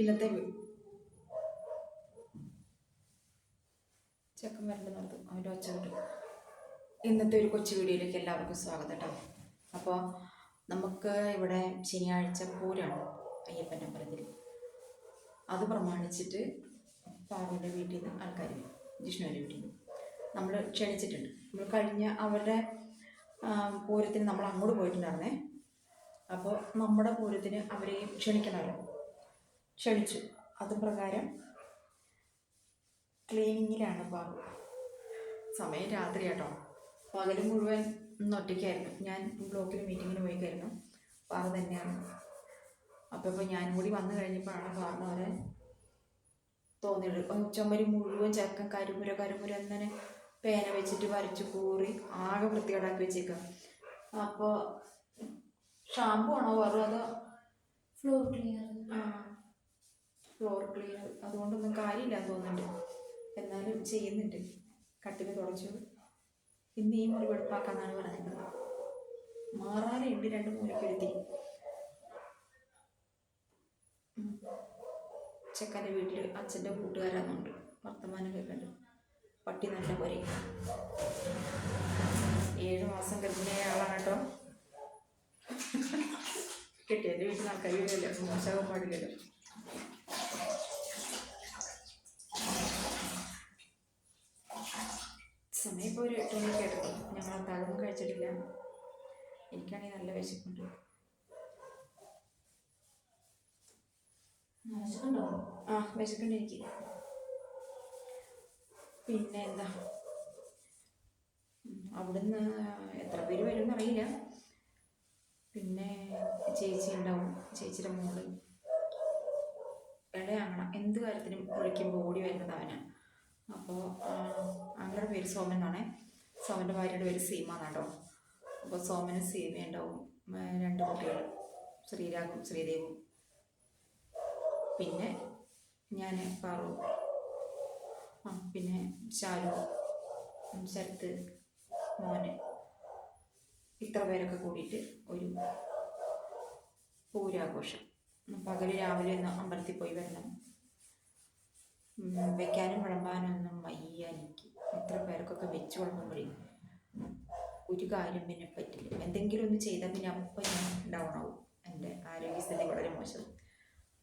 ഇന്നത്തെ ചെക്കൻ വരണ്ട നടത്തും അവന്റെ ഒച്ച കിട്ടും. ഇന്നത്തെ ഒരു കൊച്ചു വീഡിയോയിലേക്ക് എല്ലാവർക്കും സ്വാഗതം കേട്ടോ അപ്പോൾ നമുക്ക് ഇവിടെ ശനിയാഴ്ച പൂരാണ് അയ്യപ്പന്റെ അമ്പലത്തിൽ. അത് പ്രമാണിച്ചിട്ട് പാറുവിന്റെ വീട്ടിൽ നിന്ന് ആൾക്കാർ വരും. ജിഷ്ണുവിന്റെ വീട്ടിൽ നിന്ന്. നമ്മൾ ക്ഷണിച്ചിട്ടുണ്ട്. നമ്മൾ കഴിഞ്ഞ അവരുടെ പൂരത്തിന് നമ്മൾ അങ്ങോട്ട് പോയിട്ടുണ്ടായിരുന്നേ. അപ്പോൾ നമ്മുടെ പൂരത്തിന് അവരെയും ക്ഷണിക്കണമല്ലോ. ക്ഷണിച്ചു. അത് പ്രകാരം ക്ലീനിങ്ങിലാണ് ബാബു. സമയം രാത്രി കേട്ടോ പകൽ മുഴുവൻ ഇന്ന് ഒറ്റയ്ക്കായിരുന്നു. ഞാൻ ബ്ലോക്കിൽ മീറ്റിങ്ങിന് പോയിക്കായിരുന്നു. പാറ തന്നെയാണ്. അപ്പോൾ ഇപ്പോൾ ഞാനും കൂടി വന്നു കഴിഞ്ഞപ്പോഴാണ് പാറിന് അവരെ തോന്നിയത്. ചുമര് മുഴുവൻ ചക്ക കരുമുര കരുമുര അങ്ങനെ പേന വെച്ചിട്ട് വരച്ച് കൂറി ആകെ വൃത്തികേടാക്കി വെച്ചേക്കാം. അപ്പോൾ ഷാമ്പു ആണോ പാറു അതോ ഫ്ലോർ ക്ലിയർ ഫ്ലോർ ക്ലീനർ അതുകൊണ്ടൊന്നും കാര്യമില്ലാന്ന് തോന്നുന്നുണ്ട്. എന്നാലും ചെയ്യുന്നുണ്ട്. കട്ടിന് തുടച്ചു. ഇന്ന് ഈ മുറി വെളുപ്പാക്കാന്നാണ് പറഞ്ഞത് മാറാനുണ്ട് രണ്ട് മൂലക്കെടുത്തി ചെക്കന്റെ വീട്ടിൽ അച്ഛന്റെ കൂട്ടുകാരാന്നുണ്ട് വർത്തമാനം കേൾക്കണ്ട്. പട്ടി നല്ല പൊരി ഏഴ് മാസം ഗർഭിണിയായ ആളാണ് കേട്ടോ. കെട്ടിയന്റെ വീട്ടിൽ ആൾക്കാർ മോശമാകാൻ പാടില്ലല്ലോ. സമയം ഇപ്പോൾ ഒരു എട്ട് മണിക്ക് എടുക്കും ഞങ്ങൾ അത്താഴമൊന്നും കഴിച്ചിട്ടില്ല. എനിക്കാണെങ്കിൽ നല്ല വിശപ്പുണ്ട്. ആ വിശക്കുണ്ട് എനിക്ക്. പിന്നെ എന്താ? അവിടുന്ന് എത്ര പേര് വരും അറിയില്ല. പിന്നെ ചേച്ചി ഉണ്ടാവും. ചേച്ചിയുടെ മോൾ. ഇളയാങ്ങണ. എന്ത് കാര്യത്തിനും വിളിക്കുമ്പോൾ ഓടി വരുന്നത് അവനാണ്. അപ്പോൾ അങ്ങനെ പേര് സോമൻ എന്നാണേ സോമന്റെ ഭാര്യയുടെ പേര് സീമ എന്നാട്ടോ അപ്പോൾ സോമന് സീമ ഉണ്ടാവും രണ്ട് കുട്ടികൾ ശ്രീരാഗും ശ്രീദേവും. പിന്നെ ഞാൻ പാറു. ആ പിന്നെ ശാലു. ശരത്ത് മോന്. ഇത്ര പേരൊക്കെ കൂടിയിട്ട് ഒരു പൂരാഘോഷം. പകൽ രാവിലെ ഒന്ന് അമ്പലത്തിൽ പോയി വരണം. വെക്കാനും വിളമ്പാനൊന്നും വയ്യ എനിക്ക്. ഇത്ര പേർക്കൊക്കെ വെച്ച് വിളമ്പുമ്പോഴേ. ഒരു കാര്യം പിന്നെ പറ്റില്ല. എന്തെങ്കിലും ഒന്ന് ചെയ്താൽ പിന്നെ അപ്പം ഞാൻ ഡൗൺ ആവും. എന്റെ ആരോഗ്യസ്ഥിതി വളരെ മോശം.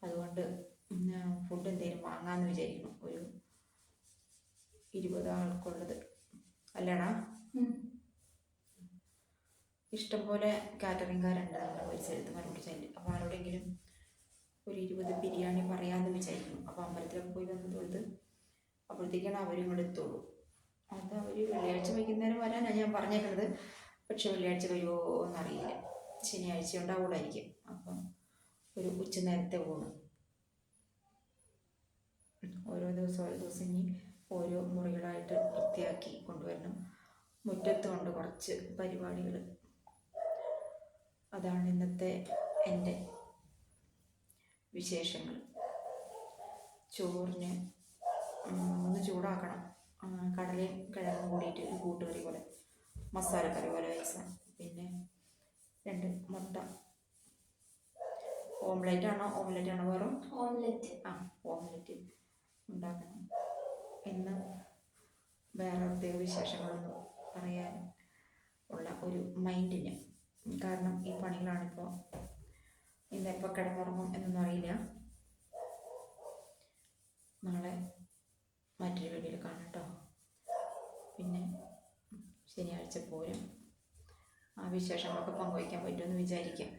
അതുകൊണ്ട് ഫുഡ് എന്തെങ്കിലും വാങ്ങാമെന്ന് വിചാരിക്കണം ഒരു ഇരുപത് ആൾക്കുള്ളത്. അല്ലടാ? ഇഷ്ടംപോലെ കാറ്ററിംഗുകാരുണ്ട് നമ്മുടെ പരിസരത്ത് മറുപടി ചെല്ലും അപ്പോൾ ആരോടെങ്കിലും ഒരു ഇരുപത് ബിരിയാണി പറയാമെന്ന് വിചാരിക്കും അപ്പോൾ അമ്പലത്തിലൊക്കെ പോയി വന്നത് തൊഴുത് അപ്പോഴത്തേക്കാണ് അവരും കൂടെ എത്തുള്ളൂ. അത് അവർ വെള്ളിയാഴ്ച വൈകുന്നേരം വരാനാണ് ഞാൻ പറഞ്ഞേക്കുന്നത് പക്ഷെ വെള്ളിയാഴ്ച വരുമോ എന്നറിയില്ല. ശനിയാഴ്ച ഉണ്ടാവുള്ളായിരിക്കും. അപ്പം ഒരു ഉച്ച നേരത്തെ ഊണ് ഓരോ ദിവസം ഓരോ ദിവസം ഇനി ഓരോ മുറികളായിട്ട് വൃത്തിയാക്കി കൊണ്ടുവരണം. മുറ്റത്തുണ്ട് കുറച്ച് പരിപാടികൾ അതാണ് ഇന്നത്തെ എന്റെ വിശേഷങ്ങൾ. ചോറിന് ഒന്ന് ചൂടാക്കണം. കടലയും കിഴങ്ങും കൂടിയിട്ട് ഒരു കൂട്ടുകറി പോലെ. മസാലക്കറി പോലെ വെച്ച പിന്നെ രണ്ട് മുട്ട. ഓംലെറ്റ് ആണോ? ഓംലെറ്റ് ആണോ വെറും? ഓംലെറ്റ് ആ ഓംലെറ്റ് ഉണ്ടാക്കണം. ഇന്ന് വേറെ പ്രത്യേക വിശേഷങ്ങളൊന്നും പറയാൻ ഉള്ള ഒരു മൈൻഡിന് കാരണം ഈ പണികളാണിപ്പോൾ ഇന്ന് എപ്പോൾ കിടന്നുറങ്ങും എന്നൊന്നും അറിയില്ല. നാളെ മറ്റൊരു വീഡിയോയിൽ കാണാം കേട്ടോ പിന്നെ ശനിയാഴ്ച പോരും. ആ വിശേഷങ്ങളൊക്കെ പങ്കുവയ്ക്കാൻ പറ്റുമെന്ന് വിചാരിക്കാം.